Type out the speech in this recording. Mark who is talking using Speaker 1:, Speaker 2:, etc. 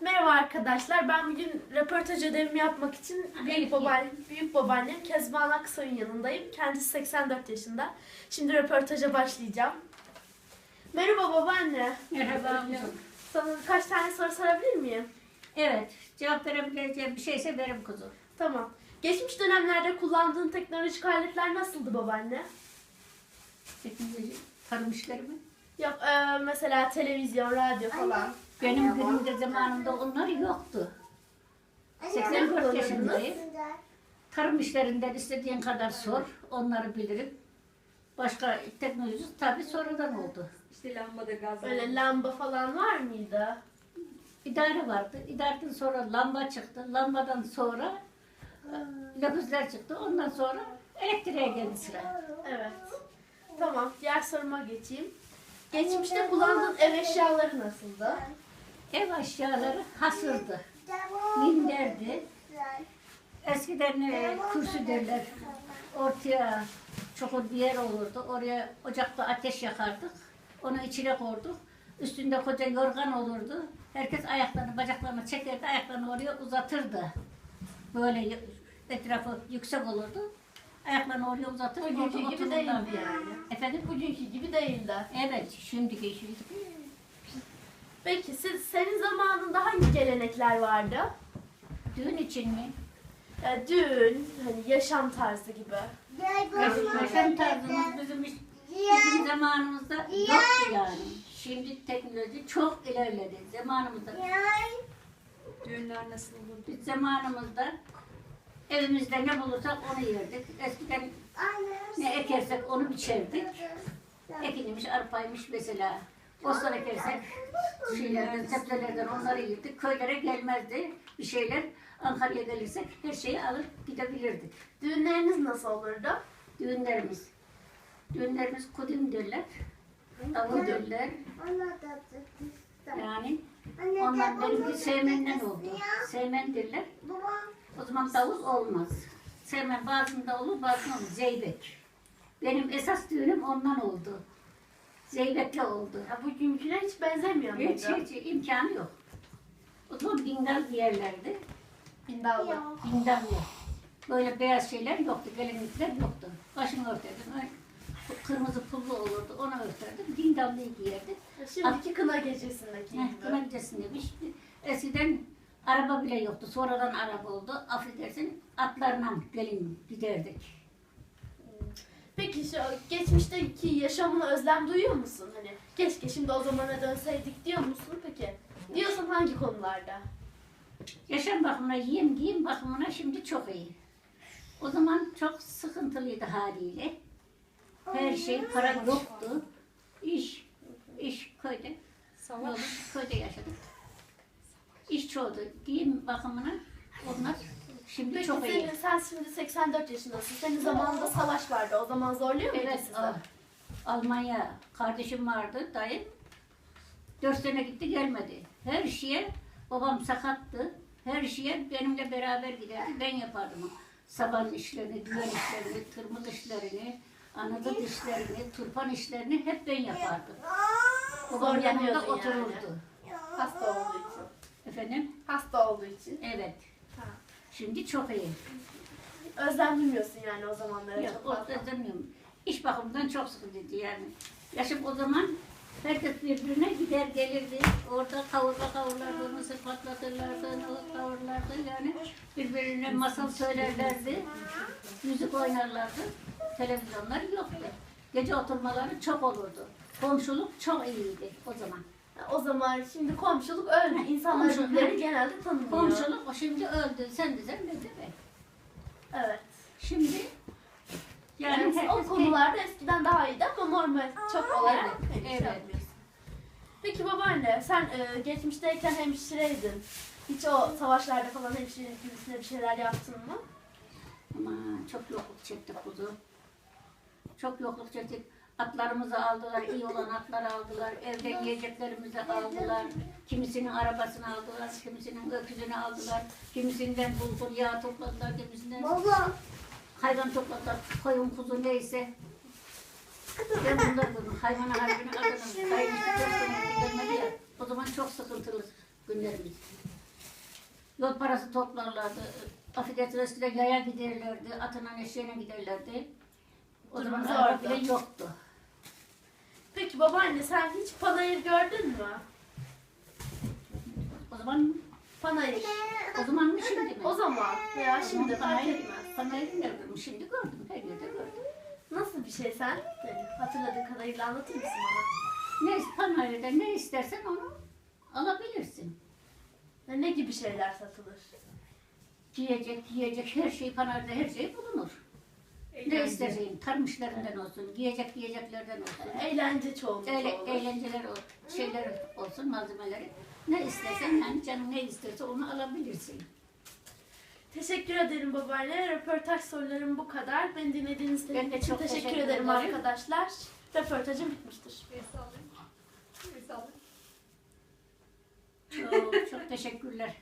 Speaker 1: Merhaba arkadaşlar. Ben bugün röportaj ödevimi yapmak için büyük, babaannem, büyük babaannem Kezban Aksoy'un yanındayım. Kendisi 84 yaşında. Şimdi röportaja başlayacağım. Merhaba babaanne.
Speaker 2: Merhaba.
Speaker 1: Sana birkaç tane soru sorabilir miyim?
Speaker 2: Evet, cevap verebileceğim bir şeyse verim kuzum.
Speaker 1: Tamam. Geçmiş dönemlerde kullandığın teknolojik aletler nasıldı babaanne?
Speaker 2: Teknoloji, tarım işleri mi?
Speaker 1: Yok e, mesela televizyon, radyo falan.
Speaker 2: Benim günümde zamanımda onlar yoktu. 84 yaşındayım. Tarım işlerinden istediğin kadar sor, onları bilirim. Başka teknoloji tabii sonradan oldu.
Speaker 3: İşte lambada gaz
Speaker 1: Böyle lamba falan var mıydı?
Speaker 2: İdare vardı. İdareden sonra lamba çıktı. Lambadan sonra e, lapizler çıktı. Ondan sonra elektriğe geldi sıra.
Speaker 1: Evet. Tamam. Diğer soruma geçeyim. Geçmişte kullandığın ev eşyaları nasıldı?
Speaker 2: Ev eşyaları hasırdı. Minderdi. Eskiden e, kürsü derler. Ortaya çukur bir yer olurdu. Oraya ocakta ateş yakardık. Onu içine koyduk. Üstünde koca yorgan olurdu. Herkes ayaklarını, bacaklarını çekerdi, ayaklarını oraya uzatırdı. Böyle etrafı yüksek olurdu. Ayaklarını oraya uzatırdı.
Speaker 1: Bugünkü gibi değildi yani.
Speaker 2: Efendim?
Speaker 1: Bugünkü gibi değildi.
Speaker 2: Evet, şimdiki şimdiki.
Speaker 1: Peki siz senin zamanında hangi gelenekler vardı?
Speaker 2: Düğün için mi?
Speaker 1: Yani düğün, hani yaşam tarzı gibi.
Speaker 2: Yaşam tarzımız bizim, bizim zamanımızda yoktu yani. Şimdi teknoloji çok ilerledi. Zamanımızda,
Speaker 3: Düğünler nasıl olur?
Speaker 2: biz zamanımızda evimizde ne bulursak onu yerdik. Eskiden ne ekersek onu biçerdik. Ekinmiş, arpaymış mesela. Bostan ekersek şeylerden, sebzelerden onları yerdik. Köylere gelmezdi bir şeyler. Ankara'ya gelirsek her şeyi alıp gidebilirdik.
Speaker 1: Düğünleriniz nasıl olurdu?
Speaker 2: Düğünlerimiz. Düğünlerimiz kudim derler. Davul derler. Yani onlar benimki sevmenden oldu. Sevmen derler. O zaman davul olmaz. Sevmen bazında olur, bazında olmaz. Zeybek. Benim esas düğünüm ondan oldu. Zeybek'le oldu.
Speaker 1: Ya bugünküler hiç benzemiyor
Speaker 2: Hiç,
Speaker 1: muydu?
Speaker 2: hiç imkanı yok. O zaman bindal giyerlerdi.
Speaker 1: Bindallı.
Speaker 2: Bindallı. Böyle beyaz şeyler yoktu, gelinlikler yoktu. Başını örterdim. Öyle Kırmızı pullu olurdu, onu örterdim. Bindallıyı giyerdik.
Speaker 1: Şimdiki kına gecesindeki
Speaker 2: Heh,
Speaker 1: gibi.
Speaker 2: Kına gecesinde bir şey- Eskiden araba bile yoktu. Sonradan araba oldu. Affedersin atlarla gelin giderdik.
Speaker 1: Peki şu geçmişteki yaşamına özlem duyuyor musun? Hani keşke şimdi o zamana dönseydik diyor musun peki? Diyorsan hangi konularda?
Speaker 2: Yaşam bakımına, yiyim giyim bakımına şimdi çok iyi. O zaman çok sıkıntılıydı haliyle. Her şey para yoktu. İş, iş köyde.
Speaker 3: Savaş.
Speaker 2: Yolun köyde yaşadık. İş çoğdu. Giyim bakımına onlar şimdi
Speaker 1: Peki
Speaker 2: çok iyi.
Speaker 1: senin, sen şimdi 84 yaşındasın. Senin zamanında savaş vardı. O zaman zorluyor muydu
Speaker 2: Evet,
Speaker 1: sizi?
Speaker 2: Al- Almanya kardeşim vardı, dayım. Dört sene gitti gelmedi. Her şeye, babam sakattı. Her şeye benimle beraber giderdi. Ben yapardım. Saban işlerini, düğün işlerini, tırmız işlerini, anadolu işlerini, turpan işlerini hep ben yapardım. Babam yanımda
Speaker 1: Zorlanıyordun yani.
Speaker 2: otururdu.
Speaker 1: Hasta olduğu için.
Speaker 2: Efendim?
Speaker 1: Hasta olduğu için.
Speaker 2: Evet.
Speaker 1: Ha.
Speaker 2: Şimdi çok iyi.
Speaker 1: Özlem duymuyorsun yani o zamanlara
Speaker 2: Yok,
Speaker 1: çok fazla.
Speaker 2: özlemiyorum. İş bakımından çok sıkıntıydı yani. Yaşım o zaman herkes birbirine gider gelirdi. Orada kavurla kavurlardı, mısır patlatırlardı, nohut kavurlardı. Yani birbirine masal söylerlerdi. Müzik oynarlardı. Televizyonlar yoktu. Gece oturmaları çok olurdu. Komşuluk çok iyiydi o zaman.
Speaker 1: O zaman şimdi komşuluk öldü. İnsanlar birbirlerini genelde tanımıyor.
Speaker 2: Komşuluk o şimdi öldü. Sen de sen de.
Speaker 1: Evet.
Speaker 2: Şimdi yani
Speaker 1: Yani o
Speaker 2: herkes
Speaker 1: konularda eskiden daha iyiydi ama normal çok olarak
Speaker 2: Evet,
Speaker 1: şey
Speaker 2: evet.
Speaker 1: yapmıyorsun. Peki babaanne sen e, geçmişteyken hemşireydin. Hiç o savaşlarda falan hemşirelik gibisine bir şeyler yaptın mı?
Speaker 2: Ama çok yokluk çektik kuzu. Çok yokluk çektik. Atlarımızı aldılar, iyi olan atları aldılar. Evde yiyeceklerimizi aldılar. Kimisinin arabasını aldılar, kimisinin öküzünü aldılar. Kimisinden bulgur yağı topladılar, kimisinden hayvan topladılar. Koyun kuzu neyse. Ben bunları buldum. Hayvana hayvana adamım. Hayvan dört sene gelmedi ya. O zaman çok sıkıntılı günlerimiz. Yol parası toplarlardı. Affedersin eskiden yaya giderlerdi, atına eşeğine giderlerdi. O zaman araba bile yoktu.
Speaker 1: Peki babaanne sen hiç panayır gördün mü?
Speaker 2: O zaman
Speaker 1: Panayır.
Speaker 2: o zaman mı şimdi mi?
Speaker 1: O zaman veya şimdi fark
Speaker 2: Panayır-
Speaker 1: etmez.
Speaker 2: Panayır'ı gördüm, şimdi gördüm, her yerde gördüm.
Speaker 1: Nasıl bir şey sen? Yani hatırladığın kadarıyla anlatır mısın bana?
Speaker 2: Ne Panayır'da ne istersen onu alabilirsin.
Speaker 1: Ya Ne gibi şeyler satılır?
Speaker 2: Giyecek, yiyecek her şey Panayır'da her şey bulunur. Ne istersen tarmışlarından olsun, giyecek giyeceklerden olsun.
Speaker 1: Eğlence çoğunlukla
Speaker 2: Eyle,
Speaker 1: olur.
Speaker 2: eğlenceler, o- şeyler olsun, malzemeleri. Ne istersen yani canın ne isterse onu alabilirsin.
Speaker 1: Teşekkür ederim babaanne. Röportaj sorularım bu kadar. Beni dinlediğiniz
Speaker 2: Ben de
Speaker 1: için
Speaker 2: çok
Speaker 1: teşekkür,
Speaker 2: teşekkür
Speaker 1: ederim
Speaker 2: ederim.
Speaker 1: arkadaşlar. Röportajım bitmiştir.
Speaker 3: Bir sallayın. Bir sallayın.
Speaker 2: Çok, çok teşekkürler.